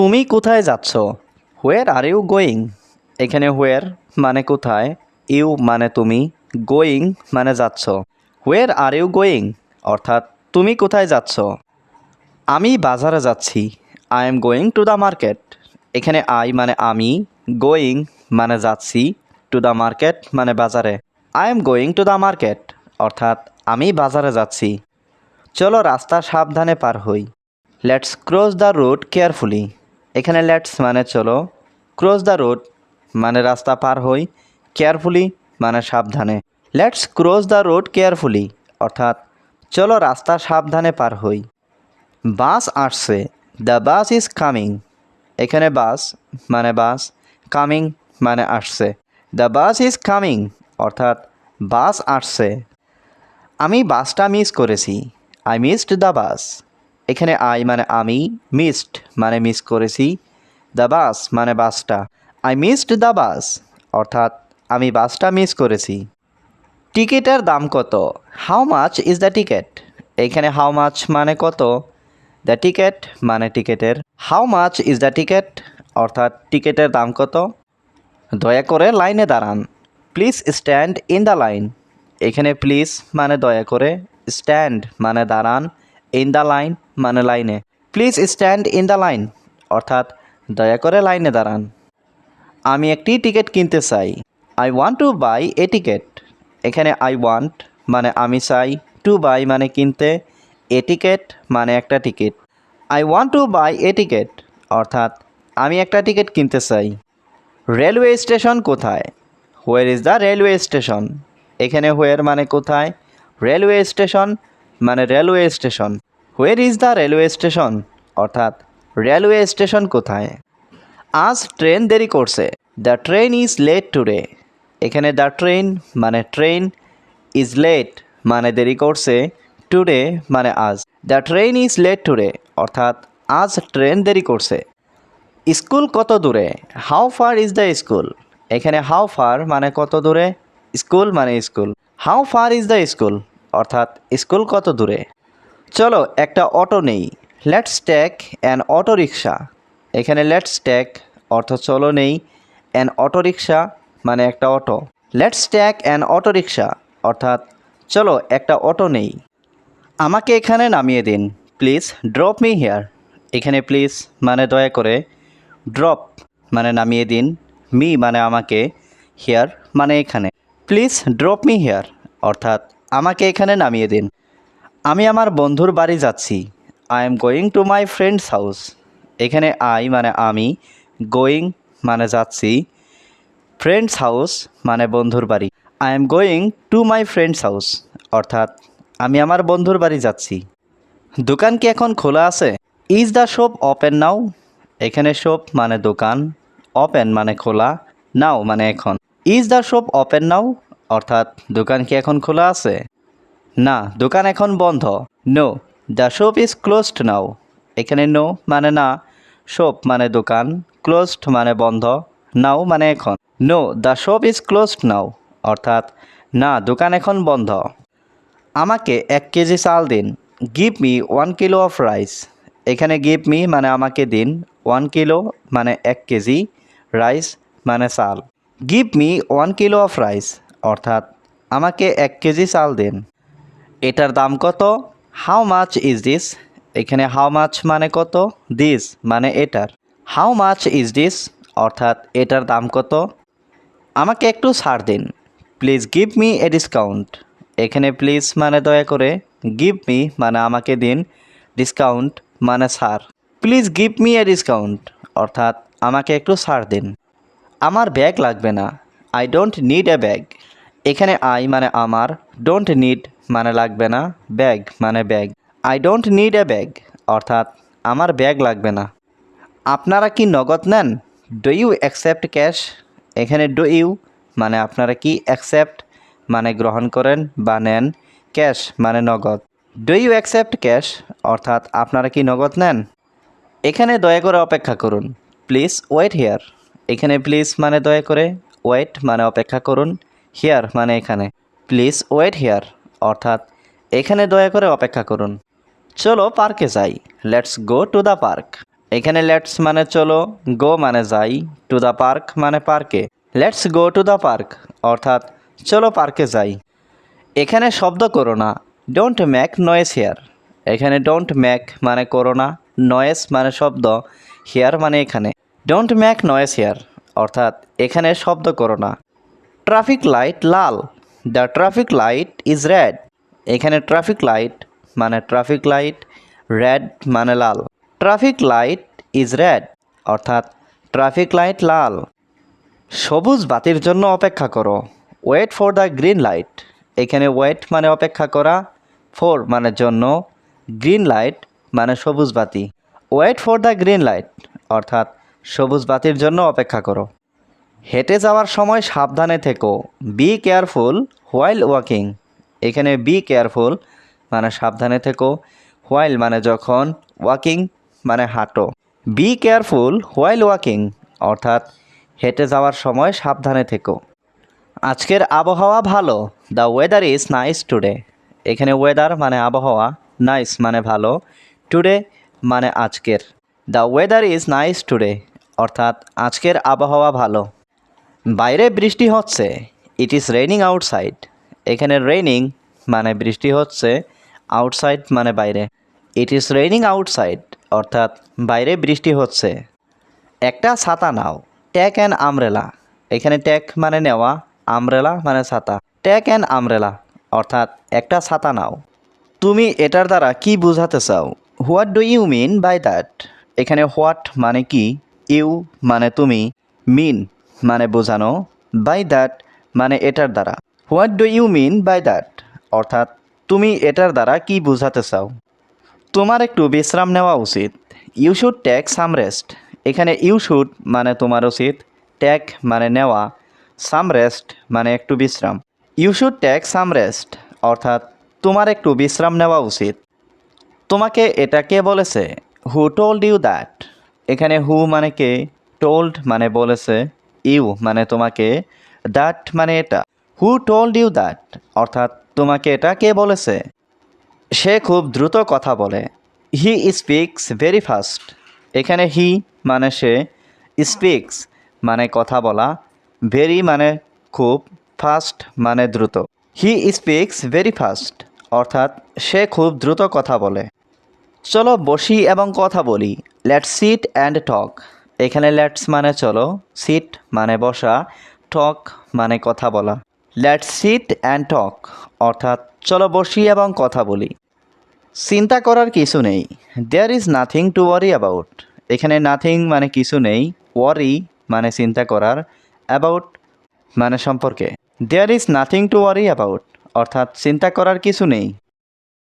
তুমি কোথায় যাচ্ছ? হোয়ার আর ইউ গোয়িং এখানে হোয়ার মানে কোথায় ইউ মানে তুমি গোয়িং মানে যাচ্ছ। হোয়ার আর ইউ গোয়িং অর্থাৎ তুমি কোথায় যাচ্ছ? আমি বাজারে যাচ্ছি। I am going to the market এখানে আই মানে আমি গোয়িং মানে যাচ্ছি। টু দ্য মার্কেট মানে বাজারে। I am going to the market অর্থাৎ আমি বাজারে যাচ্ছি। চলো রাস্তা সাবধানে পার হই। Let's cross the road carefully এখানে লেটস মানে চলো, ক্রস দ্য রোড মানে রাস্তা পার হই, কেয়ারফুলি মানে সাবধানে। Let's cross the road carefully, অর্থাৎ চলো রাস্তা সাবধানে পার হই। বাস আসছে, দ্য বাস ইজ কামিং। এখানে বাস মানে বাস, কামিং মানে আসছে। দ্য বাস ইজ কামিং, অর্থাৎ বাস আসছে। আমি বাসটা মিস করেছি, আই মিসড দ্য বাস। এখানে আই মানে আমি মিসড মানে মিস করেছি দ্য বাস মানে বাসটা। আই মিসড দ্য বাস অর্থাৎ আমি বাসটা মিস করেছি। টিকিটের দাম কত? How much is the ticket এখানে হাউ মাচ মানে কত? দ্য টিকেট মানে টিকেটের। How much is the ticket অর্থাৎ টিকেটের দাম কত? দয়া করে লাইনে দাঁড়ান। Please stand in the line এখানে প্লিজ মানে দয়া করে স্ট্যান্ড মানে দাঁড়ান। ইন দ্য লাইন মানে লাইনে please stand in the line অর্থাৎ দয়া করে লাইনে দাঁড়ান। আমি একটি টিকিট কিনতে চাই। I want to buy a ticket এখানে আই ওয়ান্ট মানে আমি চাই টু বাই মানে কিনতে। এ টিকিট মানে একটা ticket I want to buy a ticket অর্থাৎ আমি একটা টিকিট কিনতে চাই। রেলওয়ে স্টেশন কোথায়? Where is the railway station এখানে হোয়ার মানে কোথায়? রেলওয়ে স্টেশন মানে railway station where is the railway station অর্থাৎ রেলওয়ে স্টেশন কোথায়? আজ ট্রেন দেরি করছে। The train is late today এখানে দ্য ট্রেন মানে ট্রেন ইজ লেট মানে দেরি করছে। টুডে মানে আজ। The train is late today অর্থাৎ, আজ ট্রেন দেরি করছে। স্কুল কত দূরে? How far is the school এখানে হাউ ফার মানে কত দূরে? স্কুল মানে school how far is the school অর্থাৎ স্কুল কত দূরে? চলো, একটা অটো নেই। Let's take an auto rickshaw এখানে লেটস টেক অর্থ চলো নেই। অ্যান অটো রিক্সা মানে একটা auto. Let's take an auto rickshaw অর্থাৎ চলো, একটা অটো নেই। আমাকে এখানে নামিয়ে দিন। প্লিজ ড্রপ মি হেয়ার এখানে প্লিজ মানে দয়া করে। ড্রপ মানে নামিয়ে দিন। মি মানে আমাকে। হেয়ার মানে এখানে। প্লিজ ড্রপ মি হেয়ার অর্থাৎ আমাকে এখানে নামিয়ে দিন। আমি আমার বন্ধুর বাড়ি যাচ্ছি। I am going to my friend's house এখানে আই মানে আমি গোয়িং মানে যাচ্ছি। ফ্রেন্ডস হাউস মানে বন্ধুর বাড়ি। I am going to my friend's house অর্থাৎ, আমি আমার বন্ধুর বাড়ি যাচ্ছি। দোকান কি এখন খোলা আছে? Is the shop open now এখানে শপ মানে দোকান ওপেন মানে খোলা নাও মানে এখন। Is the shop open now অর্থাৎ দোকান কি এখন খোলা আছে? না, দোকান এখন বন্ধ। No the shop is closed now এখানে নো মানে না শপ মানে দোকান ক্লোজড মানে বন্ধ নাও মানে এখন। No the shop is closed now অর্থাৎ, না, দোকান এখন বন্ধ। আমাকে এক কেজি চাল দিন। Give me one kilo of rice এখানে গিভ মি মানে আমাকে দিন। ওয়ান কিলো মানে এক কেজি। রাইস মানে চাল। Give me one kilo of rice অর্থাৎ আমাকে এক কেজি চাল দিন। এটার দাম কত? হাউ মাছ ইজ দিস এখানে হাউ মাছ মানে কত? দিস মানে এটার। হাউ মাছ ইজ দিস অর্থাৎ এটার দাম কত? আমাকে একটু ছাড় দিন। Please give me a discount এখানে প্লিজ মানে দয়া করে। গিভ মি মানে আমাকে দিন। ডিসকাউন্ট মানে ছাড়। Please give me a discount অর্থাৎ আমাকে একটু ছাড় দিন। আমার ব্যাগ লাগবে না। I don't need a bag এখানে আই মানে আমার ডোন্ট নিড মানে লাগবে না ব্যাগ মানে bag I don't need a bag অর্থাৎ আমার ব্যাগ লাগবে না। আপনারা কি নগদ নেন? ডু ইউ অ্যাকসেপ্ট ক্যাশ এখানে ডু ইউ মানে আপনারা কি অ্যাকসেপ্ট মানে গ্রহণ করেন বা নেন? ক্যাশ মানে নগদ। ডু ইউ অ্যাকসেপ্ট ক্যাশ অর্থাৎ আপনারা কি নগদ নেন? এখানে দয়া করে অপেক্ষা করুন। প্লিজ ওয়েট হেয়ার এখানে প্লিজ মানে দয়া করে ওয়েট মানে অপেক্ষা করুন। হিয়ার মানে এখানে। প্লিজ ওয়েট হেয়ার অর্থাৎ এখানে দয়া করে অপেক্ষা করুন। চলো পার্কে যাই। Let's go to the park এখানে লেটস মানে চলো গো মানে যাই। টু দ্য পার্ক মানে পার্কে let's go to the park অর্থাৎ চলো পার্কে যাই। এখানে শব্দ করো না। ডোন্ট ম্যাক নয়েস হেয়ার এখানে ডোন্ট ম্যাক মানে করো না। নয়েস মানে শব্দ। হেয়ার মানে এখানে। ডোন্ট ম্যাক নয়েস হেয়ার অর্থাৎ এখানে শব্দ করো না। Traffic light Lal. The traffic light is red এখানে ট্রাফিক লাইট মানে ট্রাফিক লাইট রেড মানে লাল। ট্রাফিক লাইট ইজ রেড অর্থাৎ ট্রাফিক লাইট লাল। সবুজ বাতির জন্য অপেক্ষা করো। Wait for the green light এখানে ওয়েট মানে অপেক্ষা করা। ফর মানে জন্য। গ্রিন লাইট মানে সবুজ বাতি। Wait for the green light অর্থাৎ সবুজ বাতির জন্য অপেক্ষা করো। হেঁটে যাওয়ার সময় সাবধানে থেকো। বি কেয়ারফুল হোয়াইল ওয়াকিং এখানে বি কেয়ারফুল মানে সাবধানে থেকো। হোয়াইল মানে যখন ওয়াকিং মানে হাঁটো। বি কেয়ারফুল হোয়াইল ওয়াকিং অর্থাৎ হেঁটে যাওয়ার সময় সাবধানে থেকো। আজকের আবহাওয়া ভালো। The weather is nice today এখানে ওয়েদার মানে আবহাওয়া নাইস মানে ভালো। টুডে মানে আজকের। The weather is nice today অর্থাৎ আজকের আবহাওয়া ভালো। বাইরে বৃষ্টি হচ্ছে ইট ইজ রেইনিং আউটসাইড এখানে রেইনিং মানে বৃষ্টি হচ্ছে আউটসাইড মানে বাইরে। ইট ইজ রেইনিং আউটসাইড অর্থাৎ বাইরে বৃষ্টি হচ্ছে। একটা ছাতা নাও ট্যাক অ্যান্ড আমরেলা এখানে ট্যাক মানে নেওয়া আমরেলা মানে ছাতা। ট্যাক অ্যান্ড আমরেলা অর্থাৎ একটা ছাতা নাও। তুমি এটার দ্বারা কি বোঝাতে চাও? What do you mean by that এখানে হোয়াট মানে কি? ইউ মানে তুমি মিন মানে বোঝানো বাই দ্যাট মানে এটার দ্বারা। What do you mean by that অর্থাৎ, তুমি এটার দ্বারা কি বোঝাতে চাও? তোমার একটু বিশ্রাম নেওয়া উচিত। You should take some rest এখানে ইউ শুড মানে তোমার উচিত। টেক মানে নেওয়া। সাম রেস্ট মানে একটু বিশ্রাম। You should take some rest অর্থাৎ, তোমার একটু বিশ্রাম নেওয়া উচিত। তোমাকে এটা কে বলেছে? হু টোল্ড ইউ দ্যাট এখানে হু মানে কে? টোল্ড মানে বলেছে। ইউ মানে তোমাকে দ্যাট মানে এটা। হু টোল্ড ইউ দ্যাট, অর্থাৎ তোমাকে এটা কে বলেছে? সে খুব দ্রুত কথা বলে। He speaks very fast. এখানে হি মানে সে স্পিক্স মানে কথা বলা। ভেরি মানে খুব, ফাস্ট মানে দ্রুত। হি স্পিক্স ভেরি ফাস্ট, অর্থাৎ সে খুব দ্রুত কথা বলে। চলো বসি এবং কথা বলি। Let's sit and talk. এখানে লেটস মানে চলো সিট মানে বসা টক মানে কথা বলা। লেটস সিট অ্যান্ড টক অর্থাৎ চলো বসি এবং কথা বলি। চিন্তা করার কিছু নেই। There is nothing to worry about এখানে নাথিং মানে কিছু নেই। ওয়ারি মানে চিন্তা করার। অ্যাবাউট মানে সম্পর্কে। There is nothing to worry about অর্থাৎ চিন্তা করার কিছু নেই।